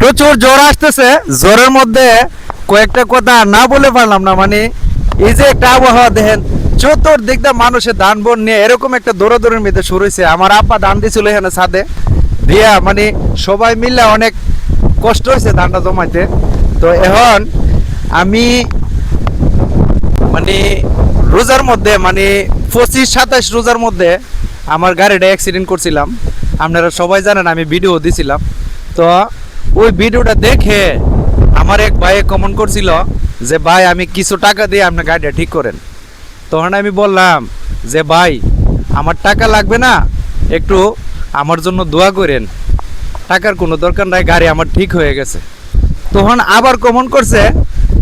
প্রচুর জ্বর আসতেছে। জ্বরের মধ্যে কয়েকটা কথা না বলে পারলাম না মানে এই যে একটা আবহাওয়া, দেখেন চতুর্দিক দিয়ে মানুষের ধান বন নিয়ে এরকম একটা দৌড়াদৌড়ির মধ্যে শুরু হয়েছে। আমার আব্বা ধান দিয়েছিল এখানে ছাদে। দিয়া মানে সবাই মিলে অনেক কষ্ট হয়েছে ধানটা জমাইতে। তো এখন আমি মানে রোজার মধ্যে মানে পঁচিশ, সাতাশ রোজার মধ্যে আমার গাড়িটা অ্যাক্সিডেন্ট করছিলাম। আপনারা সবাই জানেন, আমি ভিডিও দিছিলাম। তো ওই ভিডিওটা দেখে আমার এক ভাই কমেন্ট করছিল যে, ভাই, আমি কিছু টাকা দিয়ে আপনার গাড়িটা ঠিক করেন। তখন আমি বললাম যে, ভাই, আমার টাকা লাগবে না, একটু আমার জন্য দোয়া করেন। টাকার কোনো দরকার নাই, গাড়ি আমার ঠিক হয়ে গেছে। তখন আবার কমন করছে,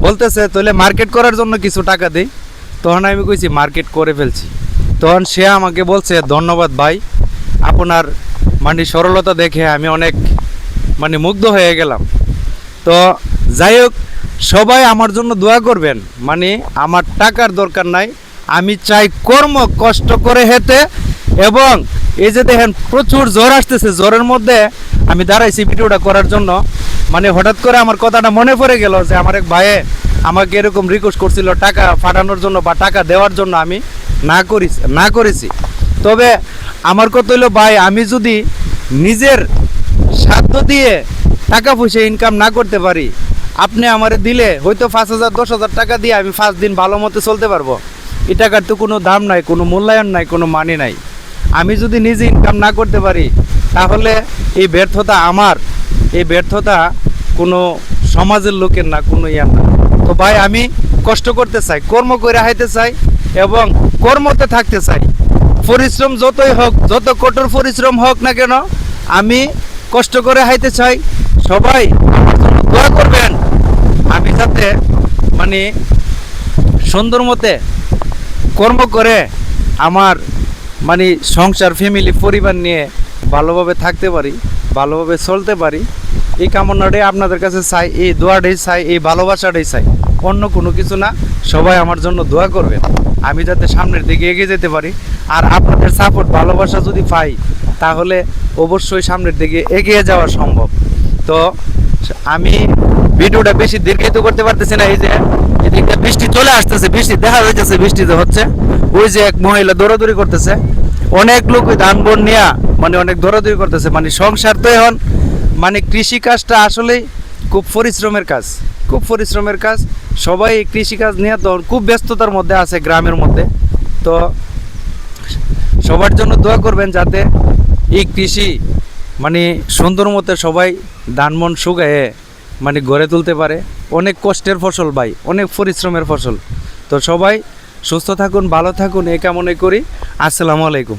বলতেছে, তাহলে মার্কেট করার জন্য কিছু টাকা দিই। তখন আমি কইছি মার্কেট করে ফেলছি। তখন সে আমাকে বলছে, ধন্যবাদ ভাই, আপনার মানে সরলতা দেখে আমি অনেক মানে মুগ্ধ হয়ে গেলাম। তো যাই হোক সবাই আমার জন্য দোয়া করবেন। মানে আমার টাকার দরকার নাই। আমি চাই কর্ম কষ্ট করে হেঁটে এবং এই যে দেখেন, প্রচুর জ্বর আসতেছে। জ্বরের মধ্যে আমি দাঁড়াইছি ভিডিওটা করার জন্য। মানে হঠাৎ করে আমার কথাটা মনে পড়ে গেল যে আমার এক ভাইয়ে আমাকে এরকম রিকোয়েস্ট করছিল টাকা ফাটানোর জন্য বা টাকা দেওয়ার জন্য আমি না করি না করেছি। তবে আমার কথা হলো ভাই, আমি যদি নিজের সাধ্য দিয়ে টাকা পয়সা ইনকাম না করতে পারি, আপনি আমারে দিলে হয়তো পাঁচ হাজার, দশ হাজার টাকা দিয়ে আমি পাঁচ দিন ভালো মতো চলতে পারব। এ টাকার তো কোনো দাম নাই, কোনো মূল্যায়ন নাই, কোনো মানে নাই। আমি যদি নিজে ইনকাম না করতে পারি, তাহলে এই ব্যর্থতা আমার, এই ব্যর্থতা কোনো সমাজের লোকের না, কোনো ইয়ার না। তো ভাই, আমি কষ্ট করতে চাই, কর্ম করে হাইতে চাই এবং কর্মতে থাকতে চাই। পরিশ্রম যতই হোক, যত কঠোর পরিশ্রম হোক না কেন, আমি কষ্ট করে হাইতে চাই। সবাই দোয়া করবেন। আমি যাতে মানে সুন্দর মতে কর্ম করে আমার মানে সংসার ফ্যামিলি পরিবার নিয়ে ভালোভাবে থাকতে পারি, ভালোভাবে চলতে পারি। এই কামনাটাই আপনাদের কাছে চাই, এই দোয়াটাই চাই, এই ভালোবাসাটাই চাই। অন্য কোনো কিছু না, সবাই আমার জন্য দোয়া করবেন। আমি যাতে সামনের দিকে এগিয়ে যেতে পারি। আর আপনাদের সাপোর্ট ভালোবাসা যদি পাই তাহলে অবশ্যই সামনের দিকে এগিয়ে যাওয়া সম্ভব। তো আমি ভিডিওটা বেশি দীর্ঘিত করতে পারতেছি না, এই যে এদিকটা বৃষ্টি চলে আসতেছে, বৃষ্টি দেখা যাইতেছে বৃষ্টি যে হচ্ছে। ওই যে এক মহিলা দৌড়াদৌড়ি করতেছে। অনেক লোক ওই ধান বোন নিয়ে মানে অনেক দৌড়াদৌড়ি করতেছে। মানে সংসার তো এখন মানে কৃষি কাজটা আসলেই খুব পরিশ্রমের কাজ, খুব পরিশ্রমের কাজ। সবাই কৃষিকাজ নিয়ে তো খুব ব্যস্ততার মধ্যে আছে গ্রামের মধ্যে। তো সবার জন্য দোয়া করবেন যাতে এই কৃষি মানে সুন্দর মতো সবাই ধানমন শুকায়ে মানে গড়ে তুলতে পারে। অনেক কষ্টের ফসল ভাই, অনেক পরিশ্রমের ফসল। তো সবাই সুস্থ থাকুন, ভালো থাকুন এ কামনাই করি। আসসালামু আলাইকুম।